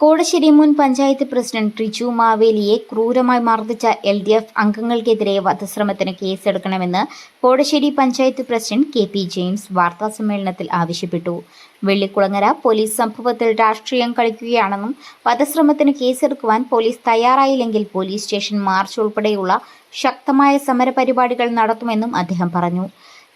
കോടശ്ശേരി മുൻ പഞ്ചായത്ത് പ്രസിഡന്റ് റിജു മാവേലിയെ ക്രൂരമായി മർദ്ദിച്ച എൽ ഡി എഫ് അംഗങ്ങൾക്കെതിരെ വധശ്രമത്തിന് കേസെടുക്കണമെന്ന് Kodassery panchayat president K P James വാർത്താസമ്മേളനത്തിൽ ആവശ്യപ്പെട്ടു. വെള്ളിക്കുളങ്ങര പോലീസ് സംഭവത്തിൽ രാഷ്ട്രീയം കളിക്കുകയാണെന്നും വധശ്രമത്തിന് കേസെടുക്കുവാൻ പോലീസ് തയ്യാറായില്ലെങ്കിൽ പോലീസ് സ്റ്റേഷൻ മാർച്ച് ഉൾപ്പെടെയുള്ള ശക്തമായ സമരപരിപാടികൾ നടത്തുമെന്നും അദ്ദേഹം പറഞ്ഞു.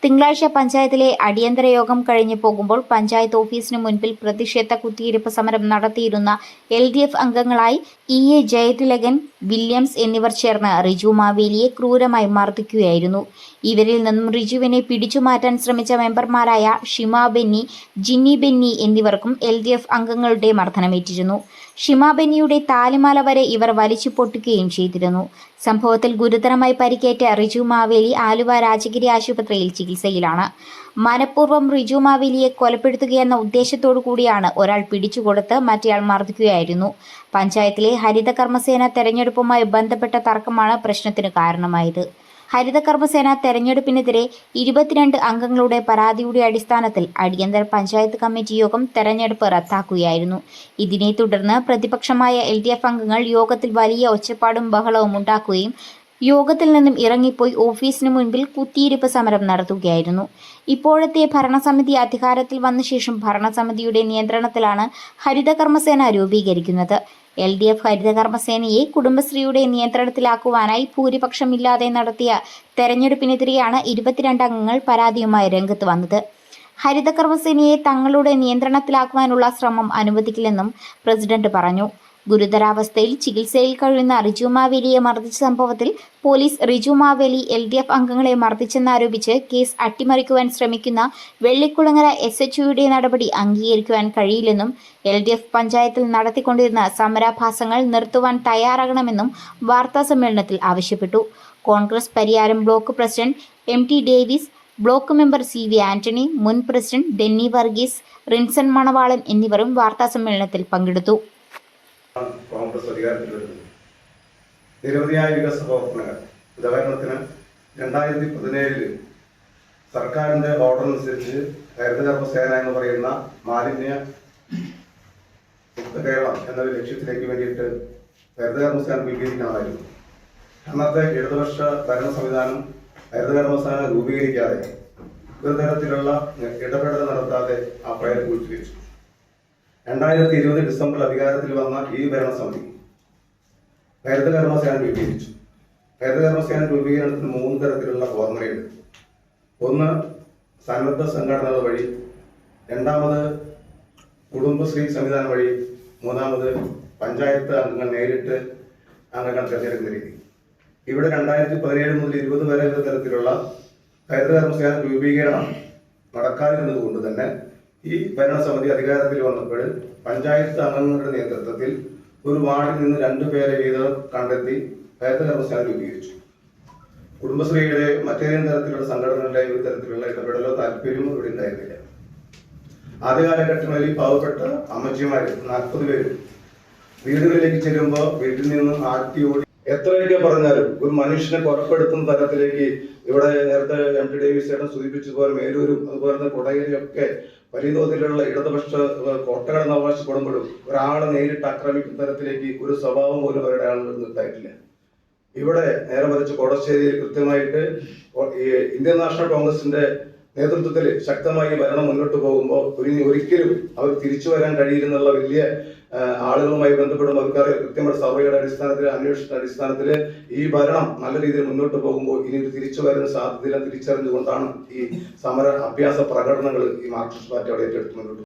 തിങ്കളാഴ്ച പഞ്ചായത്തിലെ അടിയന്തര യോഗം കഴിഞ്ഞു പോകുമ്പോൾ പഞ്ചായത്ത് ഓഫീസിന് മുൻപിൽ പ്രതിഷേധ കുത്തിയിരിപ്പ് സമരം നടത്തിയിരുന്ന എൽ ഡി എഫ് അംഗങ്ങളായി ഇ എ ജയതിലകൻ വില്യംസ് എന്നിവർ ചേർന്ന് റിജു മാവേലിയെ ക്രൂരമായി മർദ്ദിക്കുകയായിരുന്നു. ഇവരിൽ നിന്നും റിജുവിനെ പിടിച്ചു മാറ്റാൻ ശ്രമിച്ച മെമ്പർമാരായ ഷിമ ബെന്നി ജിന്നി ബെന്നി എന്നിവർക്കും എൽ ഡി എഫ് അംഗങ്ങളുടെ മർദ്ദനമേറ്റിരുന്നു. ഷിമ ബെന്നിയുടെ താലിമാല വരെ ഇവർ വലിച്ചു പൊട്ടുകയും ചെയ്തിരുന്നു. സംഭവത്തിൽ ഗുരുതരമായി പരിക്കേറ്റ റിജു മാവേലി ആലുവ രാജഗിരി ആശുപത്രിയിൽ ചികിത്സയിലാണ്. മനഃപൂർവം റിജു മാവേലിയെ കൊലപ്പെടുത്തുകയെന്ന ഉദ്ദേശത്തോടു കൂടിയാണ് ഒരാൾ പിടിച്ചുകൊടുത്ത് മറ്റേയാൾ മർദ്ദിക്കുകയായിരുന്നു. പഞ്ചായത്തിലെ ഹരിത കർമ്മസേന തെരഞ്ഞെടുപ്പുമായി ബന്ധപ്പെട്ട തർക്കമാണ് പ്രശ്നത്തിന് കാരണമായത്. ഹരിത കർമ്മസേന തെരഞ്ഞെടുപ്പിനെതിരെ ഇരുപത്തിരണ്ട് അംഗങ്ങളുടെ പരാതിയുടെ അടിസ്ഥാനത്തിൽ അടിയന്തര പഞ്ചായത്ത് കമ്മിറ്റി യോഗം തെരഞ്ഞെടുപ്പ് റദ്ദാക്കുകയായിരുന്നു. ഇതിനെ തുടർന്ന് പ്രതിപക്ഷമായ എൽ അംഗങ്ങൾ യോഗത്തിൽ വലിയ ഒച്ചപ്പാടും ബഹളവും ഉണ്ടാക്കുകയും യോഗത്തിൽ നിന്നും ഇറങ്ങിപ്പോയി ഓഫീസിന് മുൻപിൽ കുത്തിയിരിപ്പ് സമരം നടത്തുകയായിരുന്നു. ഇപ്പോഴത്തെ ഭരണസമിതി അധികാരത്തിൽ വന്ന ശേഷം ഭരണസമിതിയുടെ നിയന്ത്രണത്തിലാണ് ഹരിതകർമ്മസേന രൂപീകരിക്കുന്നത്. എൽ ഡി എഫ് ഹരിതകർമ്മസേനയെ കുടുംബശ്രീയുടെ നിയന്ത്രണത്തിലാക്കുവാനായി ഭൂരിപക്ഷമില്ലാതെ നടത്തിയ തെരഞ്ഞെടുപ്പിനെതിരെയാണ് ഇരുപത്തിരണ്ട് അംഗങ്ങൾ പരാതിയുമായി രംഗത്ത് വന്നത്. ഹരിതകർമ്മസേനയെ തങ്ങളുടെ നിയന്ത്രണത്തിലാക്കുവാനുള്ള ശ്രമം അനുവദിക്കില്ലെന്നും പ്രസിഡന്റ് പറഞ്ഞു. ഗുരുതരാവസ്ഥയിൽ ചികിത്സയിൽ കഴിയുന്ന റിജു മാവേലിയെ മർദ്ദിച്ച സംഭവത്തിൽ police Riju Maveli L D F അംഗങ്ങളെ മർദ്ദിച്ചെന്നാരോപിച്ച് കേസ് അട്ടിമറിക്കുവാൻ ശ്രമിക്കുന്ന വെള്ളിക്കുളങ്ങര എസ് എച്ച് യുടെ നടപടി അംഗീകരിക്കുവാൻ കഴിയില്ലെന്നും എൽ ഡി എഫ് പഞ്ചായത്തിൽ നടത്തിക്കൊണ്ടിരുന്ന സമരാഭാസങ്ങൾ നിർത്തുവാൻ തയ്യാറാകണമെന്നും വാർത്താ സമ്മേളനത്തിൽ ആവശ്യപ്പെട്ടു. Congress Pariyaram block president M T Davis block member C V Antony മുൻ പ്രസിഡന്റ് ഡെന്നി വർഗീസ് റിൻസൺ മണവാളൻ എന്നിവരും വാർത്താ സമ്മേളനത്തിൽ പങ്കെടുത്തു. കോൺഗ്രസ് അധികാരത്തിൽ വരുന്നത് നിരവധിയായ വികസന പ്രവർത്തനങ്ങൾ. ഉദാഹരണത്തിന് രണ്ടായിരത്തി പതിനേഴിൽ സർക്കാരിന്റെ ഓർഡർ അനുസരിച്ച് ഹരിതകർമ്മ സേന എന്ന് പറയുന്ന മാലിന്യ മുക്ത കേരളം എന്ന ഒരു ലക്ഷ്യത്തിലേക്ക് വേണ്ടിയിട്ട് ഹരിതകർമ്മ സേന രൂപീകരിക്കണമായിരുന്നു അന്നത്തെ ഇടതുപക്ഷ ഭരണ സംവിധാനം ഹരിതകർമ്മ സേന രൂപീകരിക്കാതെ ഒരു തരത്തിലുള്ള ഇടപെടൽ നടത്താതെ ആ ഫയൽ പൂഴ്ത്തിവെച്ചു. രണ്ടായിരത്തി ഇരുപത് ഡിസംബറിൽ അധികാരത്തിൽ വന്ന ഈ ഭരണസമിതി ഹരിതകർമ്മസേന രൂപീകരിച്ചു. ഹരിതകർമ്മസേന രൂപീകരണത്തിന് മൂന്ന് തരത്തിലുള്ള ഓർമ്മയുണ്ട് ഒന്ന് സന്നദ്ധ സംഘടനകൾ വഴി. രണ്ടാമത് കുടുംബശ്രീ സംവിധാനം വഴി. മൂന്നാമത് പഞ്ചായത്ത് അംഗങ്ങൾ നേരിട്ട് അംഗങ്ങൾ തിരഞ്ഞെടുക്കുന്ന രീതി. ഇവിടെ രണ്ടായിരത്തി പതിനേഴ് മുതൽ ഇരുപത് വരെ തരത്തിലുള്ള ഹരിതകർമ്മസേന രൂപീകരണം നടക്കാതിരുന്നത് കൊണ്ട് തന്നെ ഈ ഭരണസമിതി അധികാരത്തിൽ വന്നപ്പോൾ പഞ്ചായത്ത് അംഗങ്ങളുടെ നേതൃത്വത്തിൽ ഒരു വാർഡിൽ നിന്ന് രണ്ടു പേരെ വീതം കണ്ടെത്തി ഹരിതകർമ്മസേന രൂപീകരിച്ചു. കുടുംബശ്രീയുടെ മറ്റേതെങ്കിലും തരത്തിലുള്ള സംഘടനകളുടെ ഒരു തരത്തിലുള്ള ഇടപെടലോ താല്പര്യമോ ഇവിടെ ഉണ്ടായിരുന്നില്ല. ആദ്യ കാലഘട്ടങ്ങളിൽ പാവപ്പെട്ട അമ്മച്ചിമാര് നാൽപ്പത് പേരും വീടുകളിലേക്ക് ചെല്ലുമ്പോൾ വീട്ടിൽ നിന്നും ആട്ടി ഓടി എത്രയൊക്കെ പറഞ്ഞാലും ഒരു മനുഷ്യനെ കൊലപ്പെടുത്തുന്ന തരത്തിലേക്ക് ഇവിടെ നേരത്തെ എം ടി ഡേവിസ് ചേട്ടൻ സൂചിപ്പിച്ചതുപോലെ മേലൂരും അതുപോലെ തന്നെ കൊടകരയും ഒക്കെ വലിയ തോതിലുള്ള ഇടതുപക്ഷ കോട്ടകളെന്ന് അവകാശപ്പെടുമ്പോഴും ഒരാളെ നേരിട്ട് ആക്രമിക്കുന്ന തരത്തിലേക്ക് ഒരു സ്വഭാവം പോലും അവരുടെ ആളുകൾ നിർത്തായിട്ടില്ല ഇവിടെ നേരെ മറിച്ച് കോടശ്ശേരിയിൽ കൃത്യമായിട്ട് ഇന്ത്യൻ നാഷണൽ കോൺഗ്രസിന്റെ നേതൃത്വത്തിൽ ശക്തമായി ഭരണം മുന്നോട്ട് പോകുമ്പോൾ ഒരു ഒരിക്കലും അവർ തിരിച്ചു വരാൻ കഴിയില്ലെന്നുള്ള വലിയ ആളുകളുമായി ബന്ധപ്പെടുമ്പോൾ അവർക്കറിയാം കൃത്യമായ സർവേയുടെ അടിസ്ഥാനത്തിൽ അന്വേഷണ അടിസ്ഥാനത്തിൽ ഈ ഭരണം നല്ല രീതിയിൽ മുന്നോട്ട് പോകുമ്പോൾ ഇനി ഒരു തിരിച്ചു വരുന്ന സാധ്യതയില്ല തിരിച്ചറിഞ്ഞുകൊണ്ടാണ് ഈ സമര അഭ്യാസ പ്രകടനങ്ങൾ ഈ മാർക്സിസ്റ്റ് പാർട്ടി അവിടെ ഏറ്റെടുത്ത് മുന്നോട്ട്